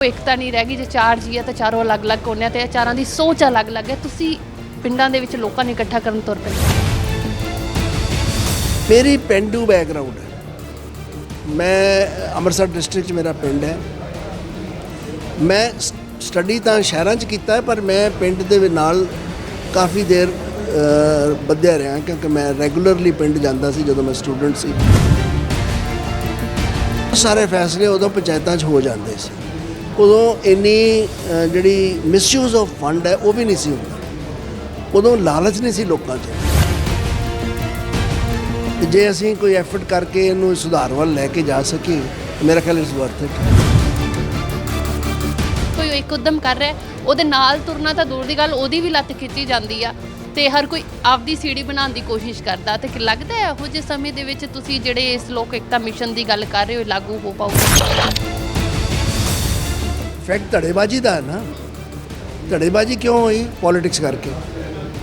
ਇਕਤਾ ਨਹੀਂ ਰਹਿ ਗਈ ਜੇ ਚਾਰ ਜੀ ਆ ਤਾਂ ਚਾਰੋਂ ਅਲੱਗ-ਅਲੱਗ ਕੋਨਿਆਂ ਤੇ ਚਾਰਾਂ ਦੀ ਸੋਚ ਅਲੱਗ-ਅਲੱਗ ਹੈ। ਤੁਸੀਂ ਪਿੰਡਾਂ ਦੇ ਵਿੱਚ ਲੋਕਾਂ ਨੂੰ ਇਕੱਠਾ ਕਰਨ ਤੁਰ ਪਏ ਮੇਰੀ ਪਿੰਡੂ ਬੈਕਗ੍ਰਾਉਂਡ ਹੈ। ਮੈਂ ਅੰਮ੍ਰਿਤਸਰ ਡਿਸਟ੍ਰਿਕਟ 'ਚ ਮੇਰਾ ਪਿੰਡ ਹੈ। ਮੈਂ ਸਟੱਡੀ ਤਾਂ ਸ਼ਹਿਰਾਂ 'ਚ ਕੀਤਾ ਹੈ ਪਰ ਮੈਂ ਪਿੰਡ ਦੇ ਨਾਲ ਕਾਫੀ ਦੇਰ ਅ, ਬੱਧਿਆ ਰਿਹਾ ਕਿਉਂਕਿ ਮੈਂ ਰੈਗੂਲਰਲੀ ਪਿੰਡ ਜਾਂਦਾ ਸੀ ਜਦੋਂ ਮੈਂ ਸਟੂਡੈਂਟ ਸੀ। ਸਾਰੇ ਫੈਸਲੇ ਉਦੋਂ ਪੰਚਾਇਤਾਂ 'ਚ ਹੋ ਜਾਂਦੇ ਸੀ। ਉਦੋਂ ਇੰਨੀ ਜਿਹੜੀ ਮਿਸਯੂਜ਼ ਆਫ ਫੰਡ ਹੈ, ਉਹ ਵੀ ਨਹੀਂ ਸੀ ਹੁੰਦਾ। ਉਦੋਂ ਲਾਲਚ ਨਹੀਂ ਸੀ ਲੋਕਾਂ 'ਚ। ਜੇ ਅਸੀਂ ਕੋਈ ਐਫਰਟ ਕਰਕੇ ਇਹਨੂੰ ਸੁਧਾਰ ਵੱਲ ਲੈ ਕੇ ਜਾ ਸਕੀਏ, ਮੇਰਾ ਖਿਆਲ ਇਸ ਵਰਥ ਇਟ ਕੋਈ ਇੱਕ ਉਦਮ ਕਰ ਰਿਹਾ ਉਹਦੇ ਨਾਲ ਤੁਰਨਾ ਤਾਂ ਦੂਰ ਦੀ ਗੱਲ, ਉਹਦੀ ਵੀ ਲੱਤ ਖਿੱਚੀ ਜਾਂਦੀ ਆ। ਤੇ ਹਰ ਕੋਈ ਆਪਦੀ ਸੀੜੀ ਬਣਾਉਣ ਦੀ ਕੋਸ਼ਿਸ਼ ਕਰਦਾ, ਤੇ ਲੱਗਦਾ ਹੈ ਇਹੋ ਜਿਹੇ ਸਮੇਂ ਦੇ ਵਿੱਚ ਤੁਸੀਂ ਜਿਹੜੇ ਇਸ ਲੋਕ ਇਕਤਾ ਮਿਸ਼ਨ ਦੀ ਗੱਲ ਕਰ ਰਹੇ ਹੋ ਲਾਗੂ ਹੋ ਪਾਊਗਾ? ਫੈਕਟ ਧੜੇਬਾਜ਼ੀ ਦਾ ਹੈ ਨਾ। ਧੜੇਬਾਜ਼ੀ ਕਿਉਂ ਹੋਈ? ਪੋਲਿਟਿਕਸ ਕਰਕੇ।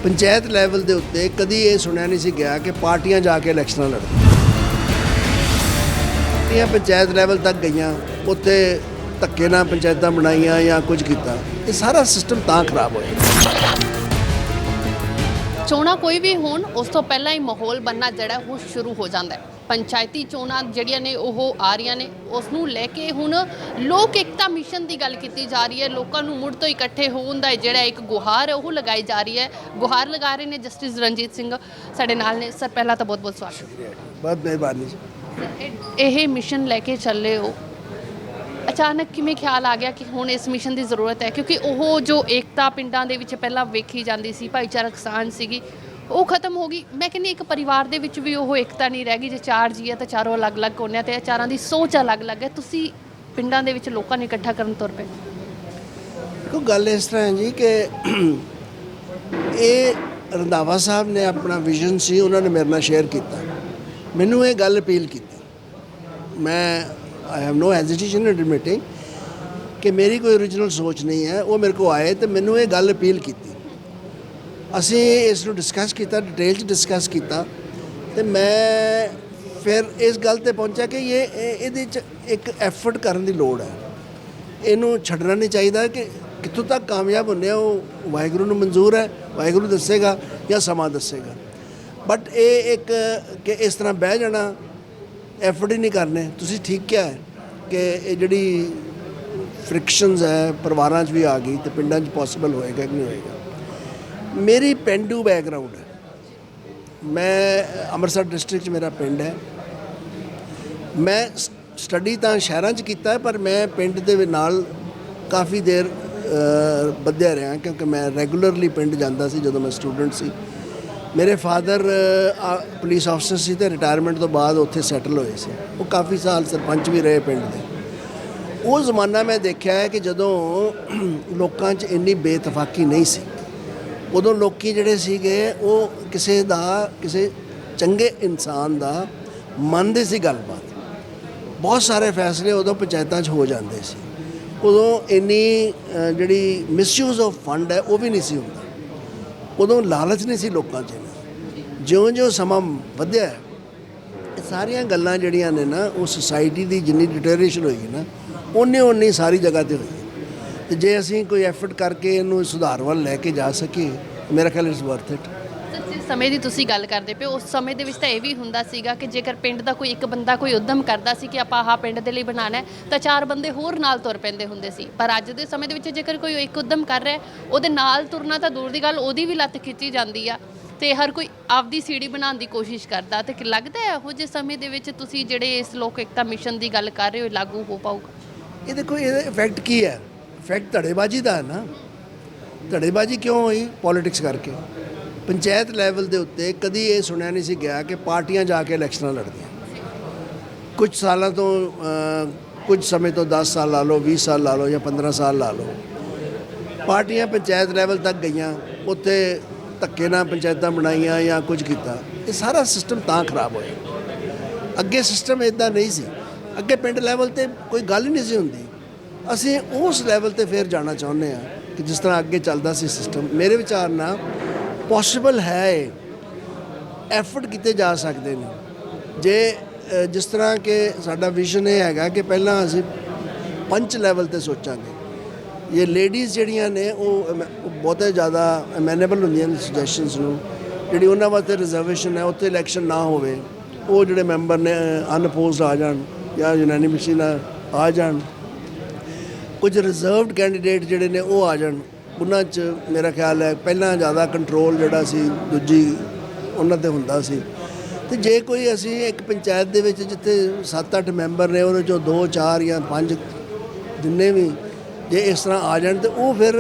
ਪੰਚਾਇਤ ਲੈਵਲ ਦੇ ਉੱਤੇ ਕਦੀ ਇਹ ਸੁਣਿਆ ਨਹੀਂ ਸੀ ਗਿਆ ਕਿ ਪਾਰਟੀਆਂ ਜਾ ਕੇ ਇਲੈਕਸ਼ਨਾਂ ਲੜਨ। ਇਹ ਪੰਚਾਇਤ ਲੈਵਲ ਤੱਕ ਗਈਆਂ, ਉੱਥੇ ਧੱਕੇ ਨਾਲ ਪੰਚਾਇਤਾਂ ਬਣਾਈਆਂ ਜਾਂ ਕੁਝ ਕੀਤਾ। ਇਹ ਸਾਰਾ ਸਿਸਟਮ ਤਾਂ ਖਰਾਬ ਹੋਇਆ। ਚੋਣਾਂ ਕੋਈ ਵੀ ਹੋਣ, ਉਸ ਤੋਂ ਪਹਿਲਾਂ ਹੀ ਮਾਹੌਲ ਬੰਨਾ ਜਿਹੜਾ ਉਹ ਸ਼ੁਰੂ ਹੋ ਜਾਂਦਾ ਹੈ। ਪੰਚਾਇਤੀ ਚੋਣਾਂ ਜਿਹੜੀਆਂ ਨੇ ਉਹ ਆ ਰਹੀਆਂ ਨੇ ਉਸ ਨੂੰ ਲੈ ਕੇ ਹੁਣ ਲੋਕ ਇਕਤਾ ਮਿਸ਼ਨ ਦੀ ਗੱਲ ਕੀਤੀ ਜਾ ਰਹੀ ਹੈ। ਲੋਕਾਂ ਨੂੰ ਮੁੜ ਤੋਂ ਇਕੱਠੇ ਹੋਣ ਦਾ ਜਿਹੜਾ ਇੱਕ ਗੁਹਾਰ ਉਹ ਲਗਾਈ ਜਾ ਰਹੀ ਹੈ। ਗੁਹਾਰ ਲਗਾ ਰਹੇ ਨੇ ਜਸਟਿਸ ਰਣਜੀਤ ਸਿੰਘ। ਸਾਡੇ ਨਾਲ ਨੇ। ਸਰ ਪਹਿਲਾਂ ਤਾਂ ਬਹੁਤ ਬਹੁਤ ਸਵਾਗਤ। ਬਹੁਤ ਮਿਹਰਬਾਨੀ ਇਹ ਮਿਸ਼ਨ ਲੈ ਕੇ ਚੱਲੇ ਹੋ। ਅਚਾਨਕ ਕਿਵੇਂ ਖਿਆਲ ਆ ਗਿਆ ਕਿ ਹੁਣ ਇਸ ਮਿਸ਼ਨ ਦੀ ਜ਼ਰੂਰਤ ਹੈ? ਕਿਉਂਕਿ ਉਹ ਜੋ ਏਕਤਾ ਪਿੰਡਾਂ ਦੇ ਵਿੱਚ ਪਹਿਲਾਂ ਵੇਖੀ ਜਾਂਦੀ ਸੀ ਭਾਈਚਾਰਕ ਸਾਂਝ ਸੀਗੀ ਉਹ ਖਤਮ ਹੋ ਗਈ। ਮੈਂ ਕਹਿੰਦੀ ਇੱਕ ਪਰਿਵਾਰ ਦੇ ਵਿੱਚ ਵੀ ਉਹ ਏਕਤਾ ਨਹੀਂ ਰਹਿ ਗਈ। ਜੇ ਚਾਰ ਜੀ ਆ ਤਾਂ ਚਾਰੋਂ ਅਲੱਗ-ਅਲੱਗ ਕੋਨਿਆਂ ਤੇ ਆ, ਚਾਰਾਂ ਦੀ ਸੋਚ ਅਲੱਗ-ਅਲੱਗ ਹੈ। ਤੁਸੀਂ ਪਿੰਡਾਂ ਦੇ ਵਿੱਚ ਲੋਕਾਂ ਨੂੰ ਇਕੱਠਾ ਕਰਨ ਤੁਰ ਪਏ ਦੇਖੋ ਗੱਲ ਇਸ ਤਰ੍ਹਾਂ ਹੈ ਜੀ ਕਿ ਇਹ ਰੰਧਾਵਾ ਸਾਹਿਬ ਨੇ ਆਪਣਾ ਵਿਜ਼ਨ ਸੀ ਉਹਨਾਂ ਨੇ ਮੇਰੇ ਨਾਲ ਸ਼ੇਅਰ ਕੀਤਾ। ਮੈਨੂੰ ਇਹ ਗੱਲ ਅਪੀਲ ਕੀਤੀ। ਮੈਂ ਆਈ ਹੈਵ ਨੋ ਹੈਜ਼ਿਟੇਸ਼ਨ ਇਨ ਐਡਮਿਟਿੰਗ ਕਿ ਮੇਰੀ ਕੋਈ origignal ਸੋਚ ਨਹੀਂ ਹੈ। ਉਹ ਮੇਰੇ ਕੋ ਆਏ ਤੇ ਮੈਨੂੰ ਇਹ ਗੱਲ ਅਪੀਲ ਕੀਤੀ। ਅਸੀਂ ਇਸ ਨੂੰ ਡਿਸਕਸ ਕੀਤਾ ਡਿਟੇਲ ਚ ਡਿਸਕਸ ਕੀਤਾ ਤੇ ਮੈਂ ਫਿਰ ਇਸ ਗੱਲ ਤੇ ਪਹੁੰਚਿਆ ਕਿ ਇਹ, ਇਹ- ਇਹਦੇ ਚ ਇੱਕ ਐਫਰਟ ਕਰਨ ਦੀ ਲੋੜ ਹੈ। ਇਹਨੂੰ ਛੱਡਣਾ ਨਹੀਂ ਚਾਹੀਦਾ ਕਿ ਕਿੱਥੋਂ ਤੱਕ ਕਾਮਯਾਬ ਹੁੰਦੇ ਆ, ਉਹ ਵਾਹਿਗੁਰੂ ਨੂੰ ਮਨਜ਼ੂਰ ਹੈ, ਵਾਹਿਗੁਰੂ ਦੱਸੇਗਾ ਜਾਂ ਸਮਾਂ ਦੱਸੇਗਾ। ਬਟ ਇਹ ਇੱਕ ਕਿ ਇਸ ਤਰ੍ਹਾਂ ਬਹਿ ਜਾਣਾ ਐਫਰਟ ਹੀ ਨਹੀਂ ਕਰਨੇ। ਤੁਸੀਂ ਠੀਕ ਕਿਹਾ ਹੈ ਕਿ ਇਹ ਜਿਹੜੀ ਫ੍ਰਿਕਸ਼ਨਸ ਹੈ, ਪਰਿਵਾਰਾਂ 'ਚ ਵੀ ਆ ਗਈ ਤੇ ਪਿੰਡਾਂ 'ਚ ਪੋਸੀਬਲ ਹੋਏਗਾ ਕਿ ਨਹੀਂ ਹੋਏਗਾ। ਮੇਰੀ ਪਿੰਡੂ ਬੈਕਗ੍ਰਾਉਂਡ ਹੈ। ਮੈਂ ਅੰਮ੍ਰਿਤਸਰ ਡਿਸਟ੍ਰਿਕਟ 'ਚ ਮੇਰਾ ਪਿੰਡ ਹੈ। ਮੈਂ ਸਟੱਡੀ ਤਾਂ ਸ਼ਹਿਰਾਂ 'ਚ ਕੀਤਾ ਹੈ ਪਰ ਮੈਂ ਪਿੰਡ ਦੇ ਨਾਲ ਕਾਫੀ ਦੇਰ ਅ, ਬੱਧਿਆ ਰਿਹਾ ਕਿਉਂਕਿ ਮੈਂ ਰੈਗੂਲਰਲੀ ਪਿੰਡ ਜਾਂਦਾ ਸੀ ਜਦੋਂ ਮੈਂ ਸਟੂਡੈਂਟ ਸੀ। ਮੇਰੇ ਫਾਦਰ ਪੁਲਿਸ ਅਫਸਰ ਸੀ ਤੇ ਰਿਟਾਇਰਮੈਂਟ ਤੋਂ ਬਾਅਦ ਉੱਥੇ ਸੈਟਲ ਹੋਏ ਸੀ। ਉਹ ਕਾਫੀ ਸਾਲ ਸਰਪੰਚ ਵੀ ਰਹੇ ਪਿੰਡ ਦੇ। ਉਹ ਜ਼ਮਾਨਾ ਮੈਂ ਦੇਖਿਆ ਹੈ ਕਿ ਜਦੋਂ ਲੋਕਾਂ 'ਚ ਇੰਨੀ ਬੇਤਫਾਕੀ ਨਹੀਂ ਸੀ। ਉਦੋਂ ਲੋਕੀ ਜਿਹੜੇ ਸੀਗੇ, ਉਹ ਕਿਸੇ ਦਾ, ਕਿਸੇ ਚੰਗੇ ਇਨਸਾਨ ਦਾ ਮੰਨਦੇ ਸੀ ਗੱਲਬਾਤ। ਬਹੁਤ ਸਾਰੇ ਫੈਸਲੇ ਉਦੋਂ ਪੰਚਾਇਤਾਂ 'ਚ ਹੋ ਜਾਂਦੇ ਸੀ। ਉਦੋਂ ਇੰਨੀ ਜਿਹੜੀ ਮਿਸਯੂਜ਼ ਆਫ ਫੰਡ ਹੈ, ਉਹ ਵੀ ਨਹੀਂ ਸੀ ਹੁੰਦਾ। ਉਦੋਂ ਲਾਲਚ ਨਹੀਂ ਸੀ ਲੋਕਾਂ 'ਚ। ਜਿਉਂ-ਜਿਉਂ ਸਮਾਂ ਵਧਿਆ ਇਹ ਸਾਰੀਆਂ ਗੱਲਾਂ ਜਿਹੜੀਆਂ ਨੇ ਨਾ, ਉਹ ਸੁਸਾਇਟੀ ਦੀ ਜਿੰਨੀ ਡਿਟੇਰੇਸ਼ਨ ਹੋਈ ਨਾ ਉਹਨੇ ਉਨੀ ਸਾਰੀ ਜਗ੍ਹਾ ਤੇ ਹੋਈ ਤੇ ਜੇ ਅਸੀਂ ਕੋਈ ਐਫਰਟ ਕਰਕੇ ਇਹਨੂੰ ਸੁਧਾਰ ਵੱਲ ਲੈ ਕੇ ਜਾ ਸਕੀਏ ਮੇਰਾ ਖਿਆਲ ਇਸ ਵਰਥ ਇਟ ਜਿਸ ਸਮੇਂ ਦੀ ਤੁਸੀਂ ਗੱਲ ਕਰਦੇ ਪਏ ਉਸ ਸਮੇਂ ਦੇ ਵਿੱਚ ਤਾਂ ਇਹ ਵੀ ਹੁੰਦਾ ਸੀਗਾ ਕਿ ਜੇਕਰ ਪਿੰਡ ਦਾ ਕੋਈ ਇੱਕ ਬੰਦਾ ਕੋਈ ਉਦਮ ਕਰਦਾ ਸੀ ਕਿ ਆਪਾਂ ਆਹ ਪਿੰਡ ਦੇ ਲਈ ਬਣਾਉਣਾ ਹੈ ਤਾਂ ਚਾਰ ਬੰਦੇ ਹੋਰ ਨਾਲ ਤੁਰ ਪੈਂਦੇ ਹੁੰਦੇ ਸੀ। ਪਰ ਅੱਜ ਦੇ ਸਮੇਂ ਦੇ ਵਿੱਚ ਜੇਕਰ ਕੋਈ ਇੱਕ ਉਦਮ ਕਰ ਰਿਹਾ ਉਹਦੇ ਨਾਲ ਤੁਰਨਾ ਤਾਂ ਦੂਰ ਦੀ ਗੱਲ ਉਹਦੀ ਵੀ ਲੱਤ ਖਿੱਚੀ ਜਾਂਦੀ ਆ ਤੇ ਹਰ ਕੋਈ ਆਪਦੀ ਸੀੜੀ ਬਣਾਉਣ ਦੀ ਕੋਸ਼ਿਸ਼ ਕਰਦਾ ਤੇ ਕਿ ਲੱਗਦਾ ਹੈ ਇਹੋ ਜਿਹੇ ਸਮੇਂ ਦੇ ਵਿੱਚ ਤੁਸੀਂ ਜਿਹੜੇ ਇਸ ਲੋਕ ਇਕਤਾ ਮਿਸ਼ਨ ਦੀ ਗੱਲ ਕਰ ਰਹੇ ਹੋ ਲਾਗੂ ਹੋ ਪਾਊਗਾ? ਇਹ ਦੇਖੋ ਇਹਦਾ ਇਫੈਕਟ ਕੀ ਹੈ? ਇਫੈਕਟ ਧੜੇਬਾਜ਼ੀ ਦਾ ਹੈ ਨਾ। ਧੜੇਬਾਜ਼ੀ ਕਿਉਂ ਹੋਈ? ਪੋਲਿਟਿਕਸ ਕਰਕੇ। ਪੰਚਾਇਤ ਲੈਵਲ ਦੇ ਉੱਤੇ ਕਦੀ ਇਹ ਸੁਣਿਆ ਨਹੀਂ ਸੀ ਗਿਆ ਕਿ ਪਾਰਟੀਆਂ ਜਾ ਕੇ ਇਲੈਕਸ਼ਨਾਂ ਲੜਦੀਆਂ। ਕੁਝ ਸਾਲਾਂ ਤੋਂ ਕੁਝ ਸਮੇਂ ਤੋਂ 10 ਸਾਲ ਲਾ ਲਓ 20 ਸਾਲ ਲਾ ਲਓ ਜਾਂ 15 ਸਾਲ ਲਾ ਲਓ। ਪਾਰਟੀਆਂ ਪੰਚਾਇਤ ਲੈਵਲ ਤੱਕ ਗਈਆਂ। ਉੱਥੇ ਧੱਕੇ ਨਾਲ ਪੰਚਾਇਤਾਂ ਬਣਾਈਆਂ ਜਾਂ ਕੁਝ ਕੀਤਾ। ਇਹ ਸਾਰਾ ਸਿਸਟਮ ਤਾਂ ਖਰਾਬ ਹੋਇਆ। ਅੱਗੇ ਸਿਸਟਮ ਇਦਾਂ ਨਹੀਂ ਸੀ। ਅੱਗੇ ਪਿੰਡ ਲੈਵਲ ਤੇ ਕੋਈ ਗੱਲ ਹੀ ਨਹੀਂ ਸੀ ਹੁੰਦੀ। ਅਸੀਂ ਉਸ ਲੈਵਲ ਤੇ ਫੇਰ ਜਾਣਾ ਚਾਹੁੰਦੇ ਆ ਕਿ ਜਿਸ ਤਰ੍ਹਾਂ ਅੱਗੇ ਚੱਲਦਾ ਸੀ ਸਿਸਟਮ ਮੇਰੇ ਵਿਚਾਰ ਨਾਲ ਪੋਸੀਬਲ ਹੈ ਐਫਰਟ ਕੀਤੇ ਜਾ ਸਕਦੇ ਨੇ। ਜੇ ਜਿਸ ਤਰ੍ਹਾਂ ਕਿ ਸਾਡਾ ਵਿਜ਼ਨ ਇਹ ਹੈਗਾ ਕਿ ਪਹਿਲਾਂ ਅਸੀਂ ਪੰਚ ਲੈਵਲ ਤੇ ਸੋਚਾਂਗੇ। ਇਹ ਲੇਡੀਜ਼ ਜਿਹੜੀਆਂ ਨੇ, ਉਹ ਅਮ- ਬਹੁਤੇ ਜ਼ਿਆਦਾ ਅਮੈਨੇਬਲ ਹੁੰਦੀਆਂ ਨੇ ਸੁਜੈਸ਼ਨਸ ਨੂੰ। ਜਿਹੜੀ ਉਹਨਾਂ ਵਾਸਤੇ ਰਿਜ਼ਰਵੇਸ਼ਨ ਹੈ, ਉੱਥੇ ਇਲੈਕਸ਼ਨ ਨਾ ਹੋਵੇ। ਉਹ ਜਿਹੜੇ ਮੈਂਬਰ ਨੇ ਅਨਪੋਜ਼ਡ ਆ ਜਾਣ ਜਾਂ ਯੂਨੈਨਿਮਸੀ ਨਾਲ ਆ ਜਾਣ। ਕੁਝ ਰਿਜ਼ਰਵਡ ਕੈਂਡੀਡੇਟ ਜਿਹੜੇ ਨੇ ਉਹ ਆ ਜਾਣ। ਉਹਨਾਂ 'ਚ ਮੇਰਾ ਖਿਆਲ ਹੈ ਪਹਿਲਾਂ ਜ਼ਿਆਦਾ ਕੰਟਰੋਲ ਜਿਹੜਾ ਸੀ, ਦੂਜੀ ਉਹਨਾਂ ਤੇ ਹੁੰਦਾ ਸੀ। ਤੇ ਜੇ ਕੋਈ ਅਸੀਂ ਇੱਕ ਪੰਚਾਇਤ ਦੇ ਵਿੱਚ ਜਿੱਥੇ 7-8 ਮੈਂਬਰ ਨੇ, ਉਹਦੇ ਚੋਂ 2 4 ਜਾਂ 5 ਜਿੰਨੇ ਵੀ ਜੇ ਇਸ ਤਰ੍ਹਾਂ ਆ ਜਾਣ ਤੇ ਉਹ ਫਿਰ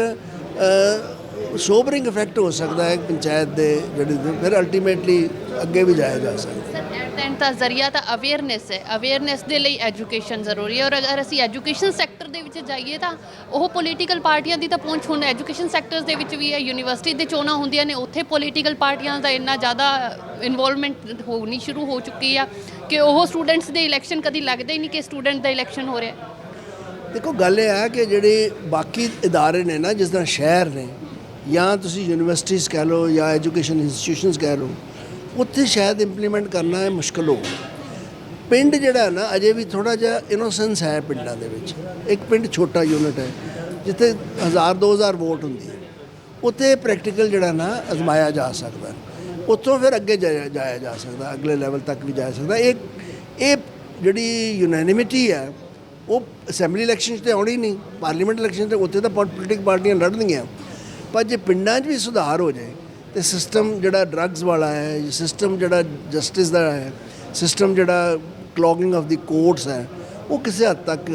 ਸੋਬਰਿੰਗ ਇਫੈਕਟ ਹੋ ਸਕਦਾ ਹੈ ਪੰਚਾਇਤ ਦੇ ਜਿਹੜੀ ਫਿਰ ਅਲਟੀਮੇਟਲੀ ਅੱਗੇ ਵੀ ਜਾਇਆ ਜਾ ਸਕਦਾ। ਸਰ ਐਂਡ ਦਾ ਜ਼ਰੀਆ ਤਾਂ ਅਵੇਅਰਨੈਸ ਹੈ। ਅਵੇਅਰਨੈਸ ਦੇ ਲਈ ਐਜੂਕੇਸ਼ਨ ਜ਼ਰੂਰੀ ਹੈ। ਔਰ ਅਗਰ ਅਸੀਂ ਐਜੂਕੇਸ਼ਨ ਸੈਕਟਰ ਦੇ ਵਿੱਚ ਜਾਈਏ ਤਾਂ ਉਹ ਪੋਲੀਟੀਕਲ ਪਾਰਟੀਆਂ ਦੀ ਤਾਂ ਪਹੁੰਚ ਹੁਣ ਐਜੂਕੇਸ਼ਨ ਸੈਕਟਰਸ ਦੇ ਵਿੱਚ ਵੀ ਹੈ ਯੂਨੀਵਰਸਿਟੀ ਦੇ ਚੋਣਾਂ ਹੁੰਦੀਆਂ ਨੇ, ਉੱਥੇ ਪੋਲੀਟੀਕਲ ਪਾਰਟੀਆਂ ਦਾ ਇੰਨਾ ਜ਼ਿਆਦਾ ਇਨਵੋਲਵਮੈਂਟ ਹੋਣੀ ਸ਼ੁਰੂ ਹੋ ਚੁੱਕੀ ਆ ਕਿ ਉਹ ਸਟੂਡੈਂਟਸ ਦੇ ਇਲੈਕਸ਼ਨ ਕਦੀ ਲੱਗਦਾ ਹੀ ਨਹੀਂ ਕਿ ਸਟੂਡੈਂਟ ਦਾ ਇਲੈਕਸ਼ਨ ਹੋ ਰਿਹਾ। ਦੇਖੋ, ਗੱਲ ਇਹ ਹੈ ਕਿ ਜਿਹੜੇ ਬਾਕੀ ਇਦਾਰੇ ਨੇ ਨਾ, ਜਿਸ ਤਰ੍ਹਾਂ ਸ਼ਹਿਰ ਨੇ, ਜਾਂ ਤੁਸੀਂ ਯੂਨੀਵਰਸਿਟੀਜ਼ ਕਹਿ ਲਓ ਜਾਂ ਐਜੂਕੇਸ਼ਨ ਇੰਸਟੀਟਿਊਸ਼ਨਸ ਕਹਿ ਲਓ, ਉੱਥੇ ਸ਼ਾਇਦ ਇੰਪਲੀਮੈਂਟ ਕਰਨਾ ਹੈ ਮੁਸ਼ਕਲ ਹੋਊ। ਪਿੰਡ ਜਿਹੜਾ ਨਾ, ਅਜੇ ਵੀ ਥੋੜਾ ਜਿਹਾ ਇਨੋਸੈਂਸ ਹੈ ਪਿੰਡਾਂ ਦੇ ਵਿੱਚ। ਇੱਕ ਪਿੰਡ ਛੋਟਾ ਯੂਨਿਟ ਹੈ, ਜਿੱਥੇ 1000 2000 ਵੋਟ ਹੁੰਦੀ ਹੈ। ਉੱਥੇ ਪ੍ਰੈਕਟੀਕਲ ਜਿਹੜਾ ਨਾ, ਅਜ਼ਮਾਇਆ ਜਾ ਸਕਦਾ ਉੱਥੋਂ ਫਿਰ ਅੱਗੇ ਜਾਇਆ ਜਾਇਆ ਜਾ ਸਕਦਾ ਅਗਲੇ ਲੈਵਲ ਤੱਕ ਵੀ ਜਾ ਸਕਦਾ ਇਹ ਇਹ ਜਿਹੜੀ ਯੂਨੈਨਿਮਿਟੀ ਹੈ, ਉਹ ਅਸੈਂਬਲੀ ਇਲੈਕਸ਼ਨ 'ਚ ਤੇ ਆਉਣੀ ਨਹੀਂ ਪਾਰਲੀਮੈਂਟ ਇਲੈਕਸ਼ਨ ਤੇ ਉੱਥੇ ਤਾਂ ਪੋਲੀਟਿਕ ਪਾਰਟੀਆਂ ਲੜਨਗੀਆਂ। ਪਰ ਜੇ ਪਿੰਡਾਂ 'ਚ ਵੀ ਸੁਧਾਰ ਹੋ ਜਾਏ, ਤੇ ਸਿਸਟਮ ਜਿਹੜਾ ਡਰੱਗਸ ਵਾਲਾ ਹੈ ਸਿਸਟਮ ਜਿਹੜਾ ਜਸਟਿਸ ਦਾ ਹੈ ਸਿਸਟਮ ਜਿਹੜਾ ਕਲੌਗਿੰਗ ਆਫ ਦੀ ਕੋਰਟਸ ਹੈ ਉਹ ਕਿਸੇ ਹੱਦ ਤੱਕ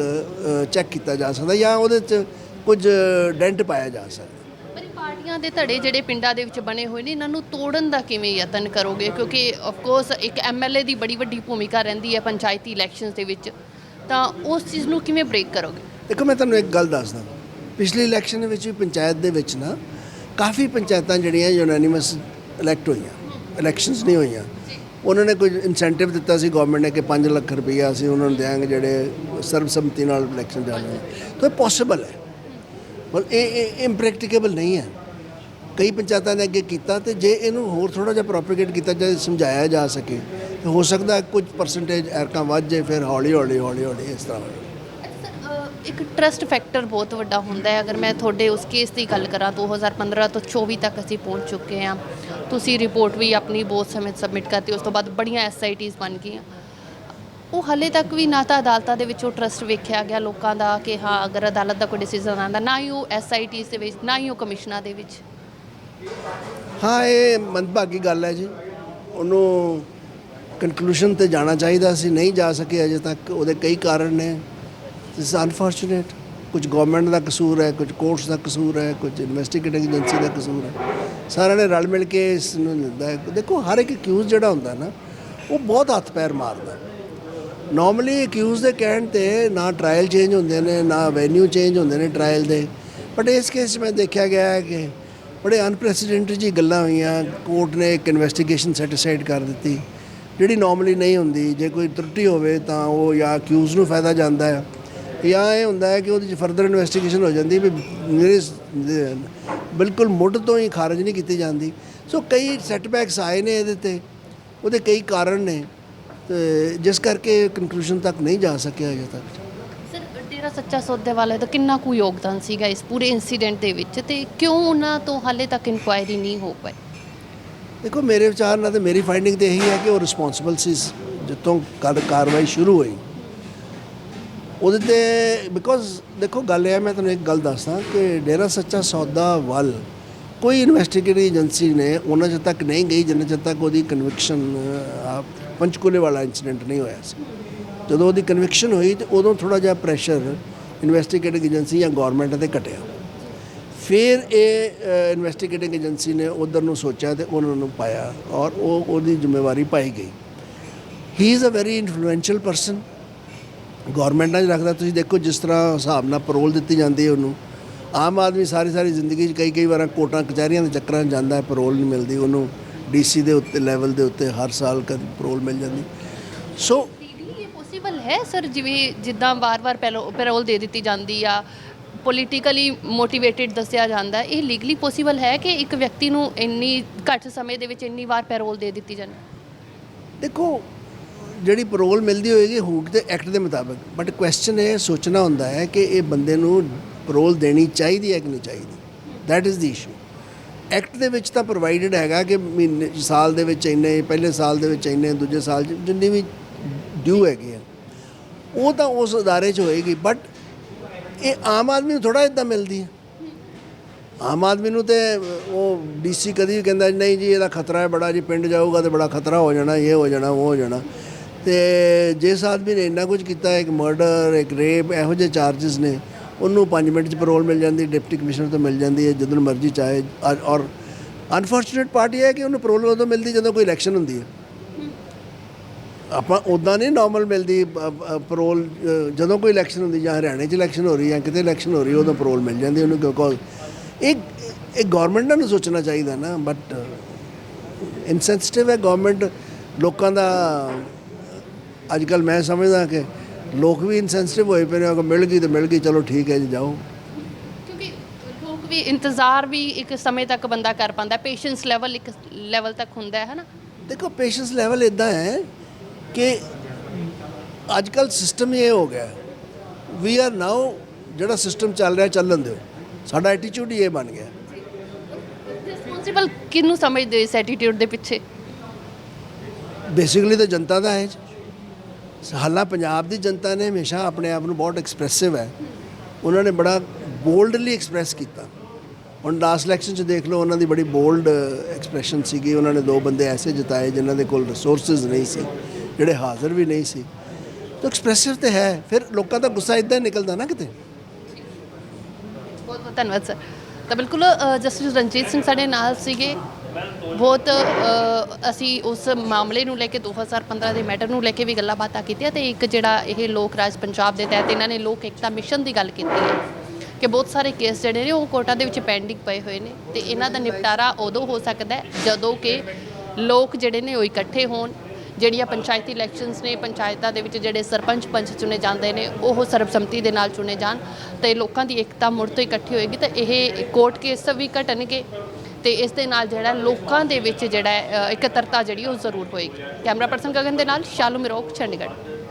ਚੈੱਕ ਕੀਤਾ ਜਾ ਸਕਦਾ ਜਾਂ ਉਹਦੇ 'ਚ ਕੁਝ ਡੈਂਟ ਪਾਇਆ ਜਾ ਸਕਦਾ। ਪਰ ਪਾਰਟੀਆਂ ਦੇ ਧੜੇ ਜਿਹੜੇ ਪਿੰਡਾਂ ਦੇ ਵਿੱਚ ਬਣੇ ਹੋਏ ਨੇ ਇਹਨਾਂ ਨੂੰ ਤੋੜਨ ਦਾ ਕਿਵੇਂ ਯਤਨ ਕਰੋਗੇ? ਕਿਉਂਕਿ ਆਫ ਕੋਰਸ ਇੱਕ ਐਮਐਲਏ ਦੀ ਬੜੀ ਵੱਡੀ ਭੂਮਿਕਾ ਰਹਿੰਦੀ ਹੈ ਪੰਚਾਇਤੀ ਇਲੈਕਸ਼ਨਸ ਦੇ ਵਿੱਚ। ਤਾਂ ਉਸ ਚੀਜ਼ ਨੂੰ ਕਿਵੇਂ ਬ੍ਰੇਕ ਕਰੋਗੇ? ਦੇਖੋ ਮੈਂ ਤੁਹਾਨੂੰ ਇੱਕ ਗੱਲ ਦੱਸਦਾ। ਪਿਛਲੀ ਇਲੈਕਸ਼ਨ ਵਿੱਚ ਵੀ ਪੰਚਾਇਤ ਦੇ ਵਿੱਚ ਨਾ ਕਾਫੀ ਪੰਚਾਇਤਾਂ ਜਿਹੜੀਆਂ ਯੂਨੈਨਿਮਸ ਇਲੈਕਟ ਹੋਈਆਂ। ਇਲੈਕਸ਼ਨਸ ਨਹੀਂ ਹੋਈਆਂ। ਉਹਨਾਂ ਨੇ ਕੋਈ ਇਨਸੈਂਟਿਵ ਦਿੱਤਾ ਸੀ ਗਵਰਨਮੈਂਟ ਨੇ ਕਿ 5 ਲੱਖ ਰੁਪਈਆ ਅਸੀਂ ਉਹਨਾਂ ਨੂੰ ਦੇਾਂਗੇ ਜਿਹੜੇ ਸਰਬਸੰਮਤੀ ਨਾਲ ਇਲੈਕਸ਼ਨ ਜਾਣੇ ਤਾਂ ਇਹ ਪੋਸੀਬਲ ਹੈ। ਪਰ ਇਹ ਇੰਪ੍ਰੈਕਟੀਕੇਬਲ ਨਹੀਂ ਹੈ। ਕਈ ਪੰਚਾਇਤਾਂ ਨੇ ਅੱਗੇ ਕੀਤਾ ਤੇ ਜੇ ਇਹਨੂੰ ਹੋਰ ਥੋੜਾ ਜਿਹਾ ਪ੍ਰੋਪਗੇਟ ਕੀਤਾ ਜਾਏ ਸਮਝਾਇਆ ਜਾ ਸਕੇ, ਤੇ ਹੋ ਸਕਦਾ ਕੁਝ ਪਰਸੈਂਟੇਜ ਐਰਕਾਂ ਵੱਧ ਜਾਏ, ਫਿਰ ਹੌਲੀ ਹੌਲੀ ਹੌਲੀ ਹੌਲੀ ਇਸ ਤਰ੍ਹਾਂ ਇੱਕ ਟਰਸਟ ਫੈਕਟਰ ਬਹੁਤ ਵੱਡਾ ਹੁੰਦਾ ਹੈ। ਅਗਰ ਮੈਂ ਤੁਹਾਡੇ ਉਸ ਕੇਸ ਦੀ ਗੱਲ ਕਰਾਂ 2015 ਤੋਂ 24 ਤੱਕ ਅਸੀਂ ਪਹੁੰਚ ਚੁੱਕੇ ਹਾਂ। ਤੁਸੀਂ ਰਿਪੋਰਟ ਵੀ ਆਪਣੀ ਬਹੁਤ ਸਮੇਂ ਸਬਮਿਟ ਕਰਤੀ, ਉਸ ਤੋਂ ਬਾਅਦ ਬੜੀਆਂ ਐਸਆਈਟੀਜ਼ ਬਣ ਗਈਆਂ। ਉਹ ਹਲੇ ਤੱਕ ਵੀ ਨਾ ਤਾਂ ਅਦਾਲਤਾਂ ਦੇ ਵਿੱਚ ਉਹ ਟਰਸਟ ਵੇਖਿਆ ਗਿਆ ਲੋਕਾਂ ਦਾ ਕਿ ਹਾਂ, ਅਗਰ ਅਦਾਲਤ ਦਾ ਕੋਈ ਡਿਸੀਜਨ ਆਉਂਦਾ, ਨਾ ਹੀ ਉਹ ਐਸਆਈਟੀਜ਼ ਦੇ ਵਿੱਚ, ਨਾ ਹੀ ਉਹ ਕਮਿਸ਼ਨਾਂ ਦੇ ਵਿੱਚ। ਹਾਂ, ਇਹ ਮੰਦਭਾਗੀ ਗੱਲ ਹੈ ਜੀ। ਉਹਨੂੰ ਕਨਕਲੂਸ਼ਨ ਤੇ ਜਾਣਾ ਚਾਹੀਦਾ ਸੀ, ਨਹੀਂ ਜਾ ਸਕੇ ਅਜੇ ਤੱਕ, ਉਹਦੇ ਕਈ ਕਾਰਨ ਨੇ। ਇਸ ਅਨਫੋਰਚੂਨੇਟ ਕੁਝ ਗਵਰਨਮੈਂਟ ਦਾ ਕਸੂਰ ਹੈ ਕੁਝ ਕੋਰਟਸ ਦਾ ਕਸੂਰ ਹੈ ਕੁਝ ਇਨਵੈਸਟੀਗੇਟਿੰਗ ਏਜੰਸੀ ਦਾ ਕਸੂਰ ਹੈ। ਸਾਰਿਆਂ ਨੇ ਰਲ ਮਿਲ ਕੇ ਇਸ ਨੂੰ ਲੈਂਦਾ ਹੈ। ਦੇਖੋ, ਹਰ ਇੱਕ ਅਕਿਊਜ਼ ਜਿਹੜਾ ਹੁੰਦਾ ਨਾ, ਉਹ ਬਹੁਤ ਹੱਥ ਪੈਰ ਮਾਰਦਾ ਨਾਰਮਲੀ ਅਕਿਊਜ਼ ਦੇ ਕਹਿਣ ਤੇ ਨਾ ਟ੍ਰਾਇਲ ਚੇਂਜ ਹੁੰਦੇ ਨੇ, ਨਾ ਵੈਨਿਊ ਚੇਂਜ ਹੁੰਦੇ ਨੇ ਟ੍ਰਾਇਲ ਦੇ। ਬਟ ਇਸ ਕੇਸ 'ਚ ਮੈਂ ਦੇਖਿਆ ਗਿਆ ਹੈ ਕਿ ਬੜੇ ਅਨਪ੍ਰੈਸੀਡੈਂਟਡ ਜੀ ਗੱਲਾਂ ਹੋਈਆਂ। ਕੋਰਟ ਨੇ ਇੱਕ ਇਨਵੈਸਟੀਗੇਸ਼ਨ ਸੈਟੀਸਫਾਈਡ ਕਰ ਦਿੱਤੀ। ਜਿਹੜੀ ਨਾਰਮਲੀ ਨਹੀਂ ਹੁੰਦੀ, ਜੇ ਕੋਈ ਤਰੁੱਟੀ ਹੋਵੇ ਤਾਂ ਉਹ ਜਾਂ ਅਕਿਊਜ਼ ਨੂੰ ਫਾਇਦਾ ਜਾਂਦਾ ਹੈ। ਜਾਂ ਇਹ ਹੁੰਦਾ ਹੈ ਕਿ ਉਹਦੇ 'ਚ ਫਰਦਰ ਇਨਵੈਸਟੀਗੇਸ਼ਨ ਹੋ ਜਾਂਦੀ ਵੀ ਮੇਰੇ ਬਿਲਕੁਲ ਮੁੱਢ ਤੋਂ ਹੀ ਖਾਰਜ ਨਹੀਂ ਕੀਤੀ ਜਾਂਦੀ। ਸੋ ਕਈ ਸੈਟਬੈਕਸ ਆਏ ਨੇ ਇਹਦੇ ਤੇ ਉਹਦੇ ਕਈ ਕਾਰਨ ਨੇ ਤੇ ਜਿਸ ਕਰਕੇ ਕਨਕਲੂਜਨ ਤੱਕ ਨਹੀਂ ਜਾ ਸਕਿਆ ਅਜੇ ਤੱਕ। ਸਰ ਡੇਰਾ ਸੱਚਾ ਸੌਦੇ ਵਾਲੇ ਦਾ ਕਿੰਨਾ ਕੁ ਯੋਗਦਾਨ ਸੀਗਾ ਇਸ ਪੂਰੇ ਇਨਸੀਡੈਂਟ ਦੇ ਵਿੱਚ? ਤੇ ਕਿਉਂ ਉਹਨਾਂ ਤੋਂ ਹਾਲੇ ਤੱਕ ਇਨਕੁਆਇਰੀ ਨਹੀਂ ਹੋ ਪਾਈ? ਦੇਖੋ ਮੇਰੇ ਵਿਚਾਰ ਨਾਲ ਤੇ ਮੇਰੀ ਫਾਈਂਡਿੰਗ ਤੇ ਇਹੀ ਹੈ ਕਿ ਉਹ ਰਿਸਪੌਂਸਿਬਲ ਸੀ ਕਦ ਕਾਰਵਾਈ ਸ਼ੁਰੂ ਹੋਈ। ਉਹਦੇ ਤੇ ਬਿਕੋਜ਼ ਦੇਖੋ ਗੱਲ ਇਹ ਹੈ, ਮੈਂ ਤੁਹਾਨੂੰ ਇੱਕ ਗੱਲ ਦੱਸਦਾ ਕਿ ਡੇਰਾ ਸੱਚਾ ਸੌਦਾ ਵੱਲ ਕੋਈ ਇਨਵੈਸਟੀਗੇਟਿਵ ਏਜੰਸੀ ਨੇ ਉਹਨਾਂ ਚਿਰ ਤੱਕ ਨਹੀਂ ਗਈ, ਜਿੰਨੇ ਚਿਰ ਤੱਕ ਉਹਦੀ ਕਨਵਿਕਸ਼ਨ ਪੰਚਕੂਲੇ ਵਾਲਾ ਇਨਸੀਡੈਂਟ ਨਹੀਂ ਹੋਇਆ ਸੀ। ਜਦੋਂ ਉਹਦੀ ਕਨਵਿਕਸ਼ਨ ਹੋਈ ਤੇ ਉਦੋਂ ਥੋੜਾ ਜਿਹਾ ਪ੍ਰੈਸ਼ਰ ਇਨਵੈਸਟੀਗੇਟਿੰਗ ਏਜੰਸੀ ਜਾਂ ਗਵਰਨਮੈਂਟ ਤੇ ਘਟਿਆ। ਫਿਰ ਇਹ ਇਨਵੈਸਟੀਗੇਟਿੰਗ ਏਜੰਸੀ ਨੇ ਉਧਰ ਨੂੰ ਸੋਚਿਆ ਤੇ ਉਹਨਾਂ ਨੂੰ ਪਾਇਆ ਔਰ ਉਹ ਉਹਦੀ ਜ਼ਿੰਮੇਵਾਰੀ ਪਾਈ ਗਈ। He is a very influential person ਗਵਰਨਮੈਂਟਾਂ 'ਚ ਰੱਖਦਾ। ਤੁਸੀਂ ਦੇਖੋ ਜਿਸ ਤਰ੍ਹਾਂ ਹਿਸਾਬ ਨਾਲ ਪਰੋਲ ਦਿੱਤੀ ਜਾਂਦੀ ਹੈ ਉਹਨੂੰ। ਆਮ ਆਦਮੀ ਸਾਰੀ ਸਾਰੀ ਜ਼ਿੰਦਗੀ 'ਚ ਕਈ ਕਈ ਵਾਰਾਂ ਕੋਰਟਾਂ ਕਚਹਿਰੀਆਂ ਦੇ ਚੱਕਰਾਂ 'ਚ ਜਾਂਦਾ ਹੈ ਪਰੋਲ ਨਹੀਂ ਮਿਲਦੀ। ਉਹਨੂੰ ਡੀਸੀ ਦੇ ਉੱਤੇ ਲੈਵਲ ਦੇ ਉੱਤੇ ਹਰ ਸਾਲ ਕਦੀ ਪਰੋਲ ਮਿਲ ਜਾਂਦੀ। ਸੋ ਇਹ ਪੋਸੀਬਲ ਹੈ ਸਰ? ਜਿਵੇਂ ਜਿੱਦਾਂ ਵਾਰ-ਵਾਰ ਪੈਰੋਲ ਦੇ ਦਿੱਤੀ ਜਾਂਦੀ ਆ ਪੋਲੀਟੀਕਲੀ ਮੋਟੀਵੇਟਿਡ ਦੱਸਿਆ ਜਾਂਦਾ ਇਹ ਲੀਗਲੀ ਪੋਸੀਬਲ ਹੈ ਕਿ ਇੱਕ ਵਿਅਕਤੀ ਨੂੰ ਇੰਨੀ ਘੱਟ ਸਮੇਂ ਦੇ ਵਿੱਚ ਇੰਨੀ ਵਾਰ ਪੈਰੋਲ ਦੇ ਦਿੱਤੀ ਜਾਣੀ ਦੇਖੋ ਜਿਹੜੀ ਪਰੋਲ ਮਿਲਦੀ ਹੋਏਗੀ ਹੂਕ ਦੇ ਐਕਟ ਦੇ ਮੁਤਾਬਕ। ਬਟ ਕੁਐਸਚਨ ਇਹ ਸੋਚਣਾ ਹੁੰਦਾ ਹੈ ਕਿ ਇਹ ਬੰਦੇ ਨੂੰ ਪਰੋਲ ਦੇਣੀ ਚਾਹੀਦੀ ਹੈ ਕਿ ਨਹੀਂ ਚਾਹੀਦੀ। That is the issue act ਦੇ ਵਿੱਚ ਤਾਂ ਪ੍ਰੋਵਾਈਡਡ ਹੈਗਾ ਕਿ ਮਹੀਨੇ, ਸਾਲ ਦੇ ਵਿੱਚ ਇੰਨੇ, ਪਹਿਲੇ ਸਾਲ ਦੇ ਵਿੱਚ ਇੰਨੇ, ਦੂਜੇ ਸਾਲ 'ਚ ਜਿੰਨੀ ਵੀ ਡਿਊ ਹੈਗੀ ਹੈ ਉਹ ਤਾਂ ਉਸ ਅਦਾਰੇ 'ਚ ਹੋਏਗੀ ਬਟ ਇਹ ਆਮ ਆਦਮੀ ਨੂੰ ਥੋੜਾ ਇਦਾਂ ਮਿਲਦੀ ਹੈ। ਆਮ ਆਦਮੀ ਨੂੰ ਤੇ ਉਹ ਡੀਸੀ ਕਦੀ ਵੀ ਕਹਿੰਦਾ, ਨਹੀਂ ਜੀ, ਇਹਦਾ ਖਤਰਾ ਹੈ, ਬੜਾ ਜੀ, ਪਿੰਡ ਜਾਊਗਾ ਤੇ ਬੜਾ ਖਤਰਾ ਹੋ ਜਾਣਾ, ਇਹ ਹੋ ਜਾਣਾ, ਉਹ ਹੋ ਜਾਣਾ। ਤੇ ਜਿਸ ਆਦਮੀ ਨੇ ਇੰਨਾ ਕੁਝ ਕੀਤਾ, ਇੱਕ ਮਰਡਰ ਇੱਕ ਰੇਪ ਇਹੋ ਜਿਹੇ ਚਾਰजेस ਨੇ, ਉਹਨੂੰ 5 ਮਿੰਟ ਚ ਪਰੋਲ ਮਿਲ ਜਾਂਦੀ ਡਿਪਟੀ ਕਮਿਸ਼ਨਰ ਤੋਂ ਮਿਲ ਜਾਂਦੀ ਹੈ, ਜਦੋਂ ਮਰਜ਼ੀ ਚਾਹੇ ਔਰ- ਔਰ ਅਨਫੋਰਚੂਨੇਟ ਪਾਰਟੀ ਹੈ ਕਿ ਉਹਨੂੰ ਪਰੋਲ ਉਦੋਂ ਮਿਲਦੀ ਜਦੋਂ ਕੋਈ ਇਲੈਕਸ਼ਨ ਹੁੰਦੀ ਹੈ। ਆਪਾਂ ਉਦਾਂ ਨਹੀਂ ਨਾਰਮਲ ਮਿਲਦੀ ਪਰੋਲ ਜਦੋਂ ਕੋਈ ਇਲੈਕਸ਼ਨ ਹੁੰਦੀ, ਜਾਂ ਹਰਿਆਣੇ 'ਚ ਇਲੈਕਸ਼ਨ ਹੋ ਰਹੀ, ਜਾਂ ਕਿਤੇ ਇਲੈਕਸ਼ਨ ਹੋ ਰਹੀ, ਉਦੋਂ ਪਰੋਲ ਮਿਲ ਜਾਂਦੀ, ਉਹਨੂੰ ਕਿਉਂਕਿ ਇਹ ਇਹ ਗਵਰਨਮੈਂਟ ਨੂੰ ਸੋਚਣਾ ਚਾਹੀਦਾ ਨਾ ਬਟ ਇਨਸੈਂਸਿਟਿਵ ਹੈ ਗਵਰਨਮੈਂਟ ਲੋਕਾਂ ਦਾ ਅੱਜ ਕੱਲ ਮੈਂ ਸਮਝਦਾ ਕਿ ਲੋਕ ਵੀ ਇਨਸੈਂਸਿਟਿਵ ਹੋਏ ਪਏ ਨੇ ਅਗਰ ਮਿਲ ਗਈ ਤਾਂ ਮਿਲ ਗਈ ਚਲੋ ਠੀਕ ਹੈ ਜੀ ਜਾਓ। ਕਿਉਂਕਿ ਲੋਕ ਵੀ ਇੰਤਜ਼ਾਰ ਵੀ ਇੱਕ ਸਮੇਂ ਤੱਕ ਬੰਦਾ ਕਰ ਪਾਉਂਦਾ ਪੇਸ਼ੈਂਸ ਲੈਵਲ ਇੱਕ ਲੈਵਲ ਤੱਕ ਹੁੰਦਾ ਹੈ ਹਨਾ? ਦੇਖੋ ਪੇਸ਼ੈਂਸ ਲੈਵਲ ਇਦਾਂ ਹੈ ਕਿ ਅੱਜ ਕੱਲ ਸਿਸਟਮ ਇਹ ਹੋ ਗਿਆ। ਵੀ ਆਰ ਨਾਓ ਜਿਹੜਾ ਸਿਸਟਮ ਚੱਲ ਰਿਹਾ ਚੱਲਣ ਦਿਓ। ਸਾਡਾ ਐਟੀਟਿਊਡ ਹੀ ਇਹ ਬਣ ਗਿਆ। ਰਿਸਪੌਂਸਿਬਲ ਕਿਹਨੂੰ ਸਮਝਦੇ ਇਸ ਐਟੀਟਿਊਡ ਦੇ ਪਿੱਛੇ? ਬੇਸਿਕਲੀ ਤਾਂ ਜਨਤਾ ਦਾ ਹੈ ਹਾਲਾਂ ਪੰਜਾਬ ਦੀ ਜਨਤਾ ਨੇ ਹਮੇਸ਼ਾ ਆਪਣੇ ਆਪ ਨੂੰ ਬਹੁਤ ਐਕਸਪ੍ਰੈਸਿਵ ਹੈ। ਉਹਨਾਂ ਨੇ ਬੜਾ ਬੋਲਡਲੀ ਐਕਸਪ੍ਰੈਸ ਕੀਤਾ। ਹੁਣ ਲਾਸਟ ਇਲੈਕਸ਼ਨ 'ਚ ਦੇਖ ਲਓ, ਉਹਨਾਂ ਦੀ ਬੜੀ ਬੋਲਡ ਐਕਸਪ੍ਰੈਸ਼ਨ ਸੀਗੀ। ਉਹਨਾਂ ਨੇ ਦੋ ਬੰਦੇ ਐਸੇ ਜਿਤਾਏ ਜਿਨ੍ਹਾਂ ਦੇ ਕੋਲ ਰਿਸੋਰਸਸ ਨਹੀਂ ਸੀ, ਜਿਹੜੇ ਹਾਜ਼ਰ ਵੀ ਨਹੀਂ ਸੀ। ਤਾਂ ਐਕਸਪ੍ਰੈਸਿਵ ਤੇ ਹੈ। ਫਿਰ ਲੋਕਾਂ ਦਾ ਗੁੱਸਾ ਇਦਾਂ ਹੀ ਨਿਕਲਦਾ ਨਾ ਕਿਤੇ। ਬਹੁਤ ਬਹੁਤ ਧੰਨਵਾਦ ਸਰ ਤਾਂ ਬਿਲਕੁਲ ਜਸਟਿਸ ਰਣਜੀਤ ਸਿੰਘ ਸਾਡੇ ਨਾਲ ਸੀਗੇ। ਬਹੁਤ ਅਸੀਂ ਉਸ ਮਾਮਲੇ ਨੂੰ ਲੈ ਕੇ 2015 ਦੇ ਮੈਟਰ ਨੂੰ ਲੈ ਕੇ ਵੀ ਗੱਲਾਂ ਬਾਤਾਂ ਕੀਤੀਆਂ ਤੇ ਇੱਕ ਜਿਹੜਾ ਇਹ ਲੋਕ ਰਾਜ ਪੰਜਾਬ ਦੇ ਤਹਿਤ ਇਹਨਾਂ ਨੇ ਲੋਕ ਏਕਤਾ ਮਿਸ਼ਨ ਦੀ ਗੱਲ ਕੀਤੀ ਹੈ ਕਿ ਬਹੁਤ ਸਾਰੇ ਕੇਸ ਜਿਹੜੇ ਨੇ ਉਹ ਕੋਰਟਾਂ ਦੇ ਵਿੱਚ ਪੈਂਡਿੰਗ ਪਏ ਹੋਏ ਨੇ ਤੇ ਇਹਨਾਂ ਦਾ ਨਿਪਟਾਰਾ ਉਦੋਂ ਹੋ ਸਕਦਾ ਹੈ ਜਦੋਂ ਕਿ ਲੋਕ ਜਿਹੜੇ ਨੇ ਉਹ ਇਕੱਠੇ ਹੋਣ, ਜਿਹੜੀਆਂ ਪੰਚਾਇਤੀ ਇਲੈਕਸ਼ਨਸ ਨੇ, ਪੰਚਾਇਤਾਂ ਦੇ ਵਿੱਚ ਜਿਹੜੇ ਸਰਪੰਚ ਪੰਚ ਚੁਣੇ ਜਾਂਦੇ ਨੇ, ਉਹ ਸਰਬਸੰਮਤੀ ਦੇ ਨਾਲ ਚੁਣੇ ਜਾਣ ਤੇ ਲੋਕਾਂ ਦੀ ਏਕਤਾ ਮੁੜ ਤੋਂ ਇਕੱਠੀ ਹੋਏਗੀ ਤਾਂ ਇਹ ਕੋਰਟ ਕੇਸ ਵੀ ਘਟਣਗੇ। ਤੇ ਇਸ ਦੇ ਨਾਲ ਜਿਹੜਾ ਲੋਕਾਂ ਦੇ ਵਿੱਚ ਜਿਹੜਾ ਇਕੱਤਰਤਾ ਜਿਹੜੀ ਉਹ ਜ਼ਰੂਰ ਹੋਏਗੀ। ਕੈਮਰਾ ਪਰਸਨ ਗਗਨ ਦੇ ਨਾਲ, ਸ਼ਾਲੂ ਮਿਰੋਕ, ਚੰਡੀਗੜ੍ਹ।